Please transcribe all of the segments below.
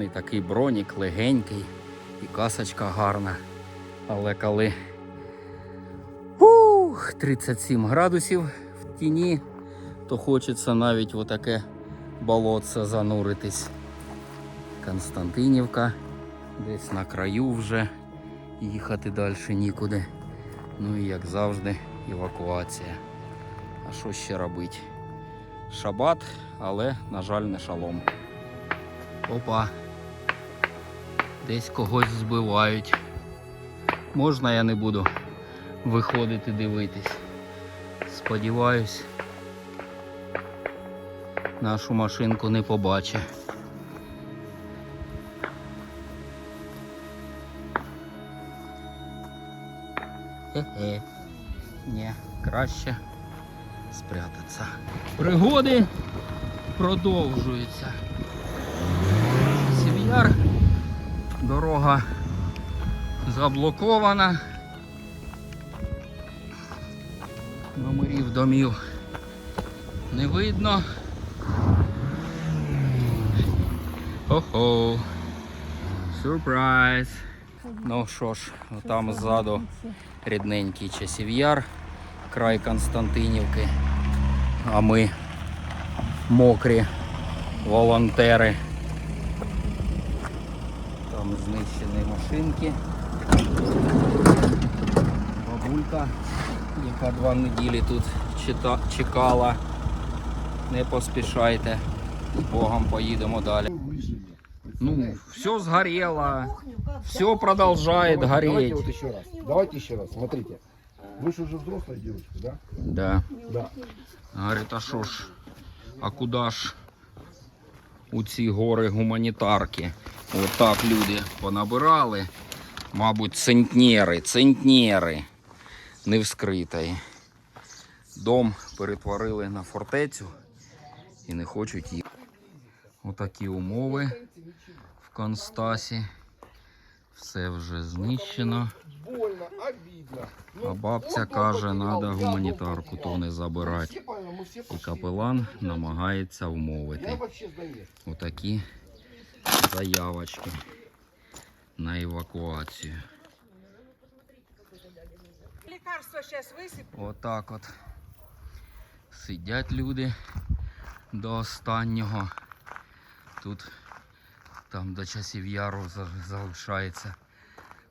гарний такий бронік, легенький і касочка гарна. Але коли ух, 37 градусів в тіні, то хочеться навіть в отаке болотце зануритись. Константинівка, десь на краю вже їхати далі нікуди. Ну і як завжди, евакуація. А що ще робити? Шабат, але, на жаль, не шалом. Опа. Десь когось збивають. Можна я не буду виходити дивитись. Сподіваюсь, нашу машинку не побачить. Хе-хе. Ні, краще спрятатися. Пригоди продовжуються. Сів'яр. Дорога заблокована. Номерів домів не видно. Хо-хо. Сюрприз. Ну що ж, там ззаду рідненький часів'яр, край Константинівки. А ми мокрі волонтери. Там знищені машинки. Бабулька, яка два неділі тут чекала. Не поспішайте. З Богом поїдемо далі. Ну, все згорело, все продолжает Давайте гореть. вот еще раз. Давайте еще раз. Смотрите. Вы же уже взрослая девочка, да? Да. Да. Говорить, а що ж, а куди ж у ці гори гуманітарки? Отак люди понабирали. Мабуть, центнери, центнери не вскритої. Дом перетворили на фортецю і не хочуть їх. Отакі умови в Констасі. Все вже знищено. Больно, обидно. А бабця каже, треба гуманітарку то не забирати. Все понял, мы все І пошли. капелан намагається Я вмовити. вообще сдаюсь. Отакі заявочки на евакуацію. Лекарства сейчас высыпь. Отак от сидять люди до останнього. Тут там до часів яру за- залишається,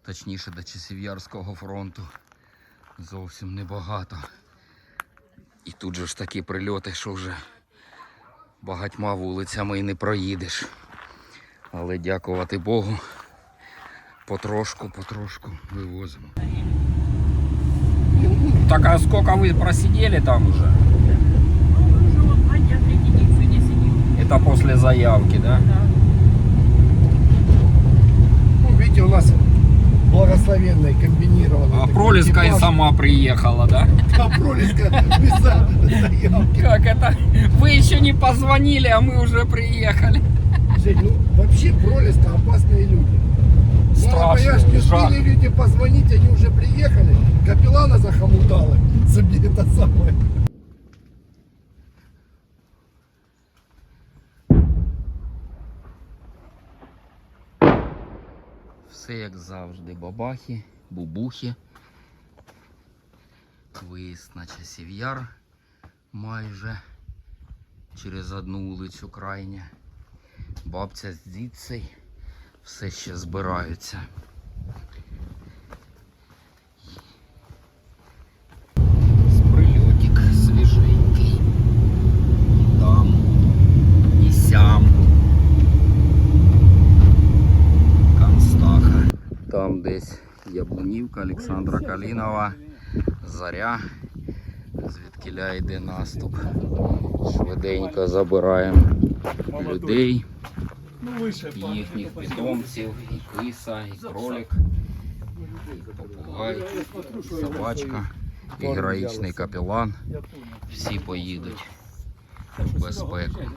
точніше до часів'ярського фронту зовсім небагато. І тут же ж такі прильоти, що вже багатьма вулицями і не проїдеш. Але дякувати Богу, потрошку, потрошку вивозимо. Так а сколько вы просидели там уже? Сидим. Это после заявки, да? Ну, видите, у нас благословенный, комбинированный. А Пролеская экипаж. сама приехала, да? А Пролеска без заявки. Как это? Вы еще не позвонили, а мы уже приехали. Жень, ну вообще Пролеска опасные люди. Ну, Страшно, понимаешь, не успели люди позвонить, они уже приехали. Капеллана захомутала. Все як завжди, бабахи, бубухи. Виїзд на часів яр майже через одну вулицю крайня. Бабця з дідцей все ще збираються. З прильотик свіженький. І там, і сям. Констаха. Там десь Яблунівка, Олександра Калінова, Заря. Звідкиля йде наступ. Швиденько забираємо людей, їхніх питомців, і киса, і кролик, і попугай, і собачка, і героїчний капелан. Всі поїдуть в безпеку.